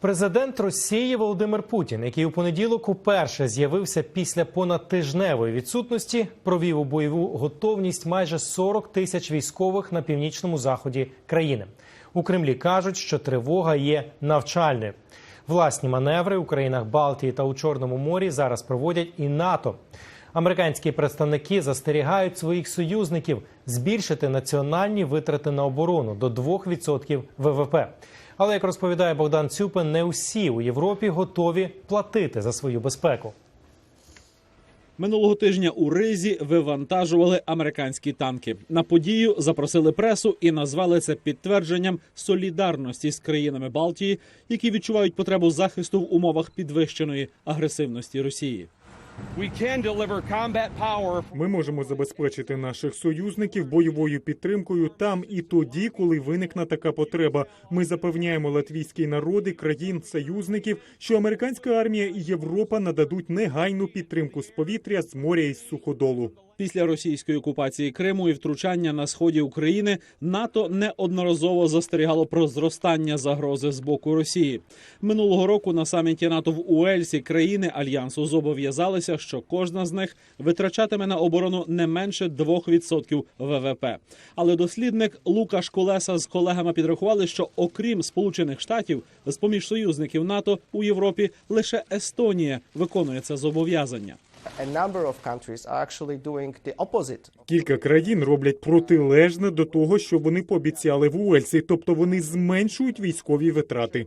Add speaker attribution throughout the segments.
Speaker 1: Президент Росії Володимир Путін, який у понеділок уперше з'явився після понадтижневої відсутності, провів у бойову готовність майже 40 тисяч військових на північному заході країни. У Кремлі кажуть, що тривога є навчальною. Власні маневри у країнах Балтії та у Чорному морі зараз проводять і НАТО. Американські представники застерігають своїх союзників збільшити національні витрати на оборону до 2% ВВП. Але як розповідає Богдан Цюпин, не усі у Європі готові платити за свою безпеку.
Speaker 2: Минулого тижня у Ризі вивантажували американські танки. На подію запросили пресу і назвали це підтвердженням солідарності з країнами Балтії, які відчувають потребу захисту в умовах підвищеної агресивності Росії.
Speaker 3: Ми можемо забезпечити наших союзників бойовою підтримкою там і тоді, коли виникне така потреба. Ми запевняємо латвійський народ і країн союзників, що американська армія і Європа нададуть негайну підтримку з повітря, з моря і з суходолу.
Speaker 2: Після російської окупації Криму і втручання на сході України НАТО неодноразово застерігало про зростання загрози з боку Росії. Минулого року на саміті НАТО в Уельсі країни альянсу зобов'язалися, що кожна з них витрачатиме на оборону не менше 2% ВВП. Але дослідник Лукаш Колеса з колегами підрахували, що окрім Сполучених Штатів, з поміж союзників НАТО у Європі лише Естонія виконує це зобов'язання.
Speaker 4: A number of countries are actually doing the opposite.
Speaker 3: Кілька країн роблять протилежне до того, що вони пообіцяли в Уельсі, тобто вони зменшують військові витрати.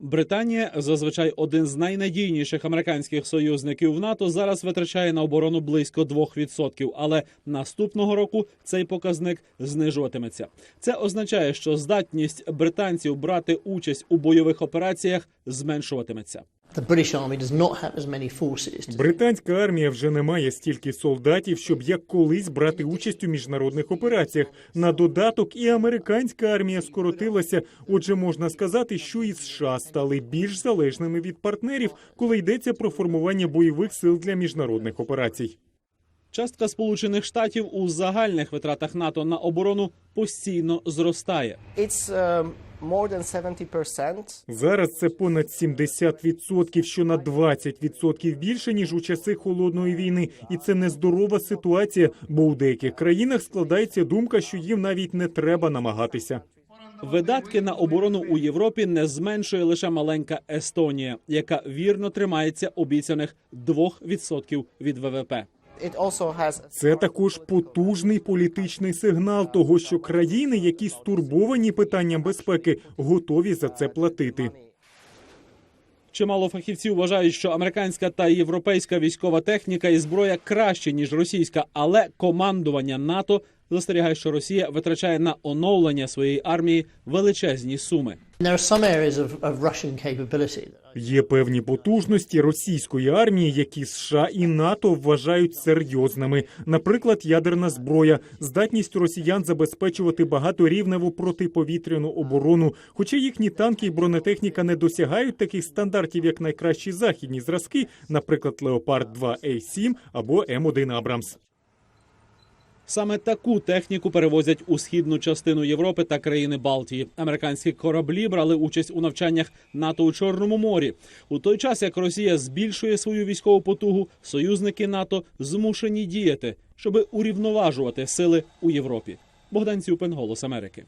Speaker 2: Британія, зазвичай один з найнадійніших американських союзників в НАТО, зараз витрачає на оборону близько 2%, але наступного року цей показник знижуватиметься. Це означає, що здатність британців брати участь у бойових операціях зменшуватиметься.
Speaker 5: The British Army does not have as many forces. to-
Speaker 3: Британська армія вже не має стільки солдатів, щоб як колись брати участь у міжнародних операціях. На додаток і американська армія скоротилася. Отже, можна сказати, що і США стали більш залежними від партнерів, коли йдеться про формування бойових сил для міжнародних операцій.
Speaker 2: Частка Сполучених Штатів у загальних витратах НАТО на оборону постійно зростає.
Speaker 4: It's 70%.
Speaker 3: Зараз це понад 70%, що на 20% більше ніж у часи холодної війни, і це нездорова ситуація, бо у деяких країнах складається думка, що їм навіть не треба намагатися.
Speaker 2: Видатки на оборону у Європі не зменшує лише маленька Естонія, яка вірно тримається обіцяних 2% від ВВП.
Speaker 4: It
Speaker 3: Це також потужний політичний сигнал того, що країни, які стурбовані питанням безпеки, готові за це платити.
Speaker 2: Чимало фахівців вважають, що американська та європейська військова техніка і зброя краще ніж російська, але командування НАТО застерігає, що Росія витрачає на оновлення своєї армії величезні суми.
Speaker 3: Є певні потужності російської армії, які США і НАТО вважають серйозними. Наприклад, ядерна зброя, здатність росіян забезпечувати багаторівневу протиповітряну оборону. Хоча їхні танки і бронетехніка не досягають таких стандартів, як найкращі західні зразки, наприклад, Леопард 2 А7 або М1 Абрамс.
Speaker 2: Саме таку техніку перевозять у східну частину Європи та країни Балтії. Американські кораблі брали участь у навчаннях НАТО у Чорному морі. У той час, як Росія збільшує свою військову потугу, союзники НАТО змушені діяти, щоби урівноважувати сили у Європі. Богдан Цюпин, Голос Америки.